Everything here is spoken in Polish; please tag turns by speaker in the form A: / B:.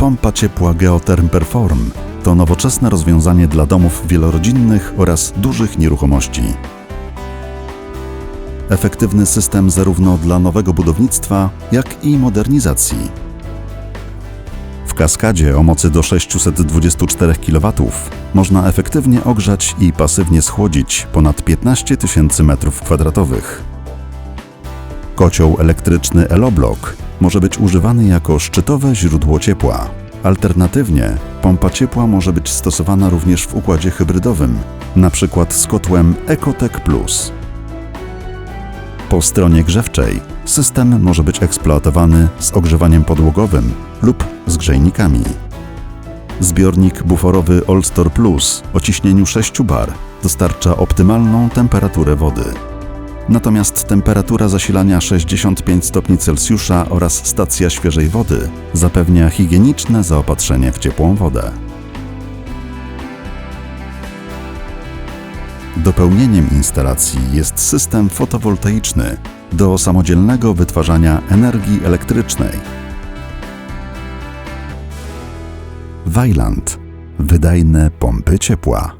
A: Pompa ciepła Geotherm Perform to nowoczesne rozwiązanie dla domów wielorodzinnych oraz dużych nieruchomości. Efektywny system zarówno dla nowego budownictwa, jak i modernizacji. W kaskadzie o mocy do 624 kW można efektywnie ogrzać i pasywnie schłodzić ponad 15 tysięcy m2. Kocioł elektryczny Eloblock może być używany jako szczytowe źródło ciepła. Alternatywnie pompa ciepła może być stosowana również w układzie hybrydowym, np. z kotłem Ecotec Plus. Po stronie grzewczej system może być eksploatowany z ogrzewaniem podłogowym lub z grzejnikami. Zbiornik buforowy Allstor Plus o ciśnieniu 6 bar dostarcza optymalną temperaturę wody. Natomiast temperatura zasilania 65 stopni Celsjusza oraz stacja świeżej wody zapewnia higieniczne zaopatrzenie w ciepłą wodę. Dopełnieniem instalacji jest system fotowoltaiczny do samodzielnego wytwarzania energii elektrycznej. Wajland. Wydajne pompy ciepła.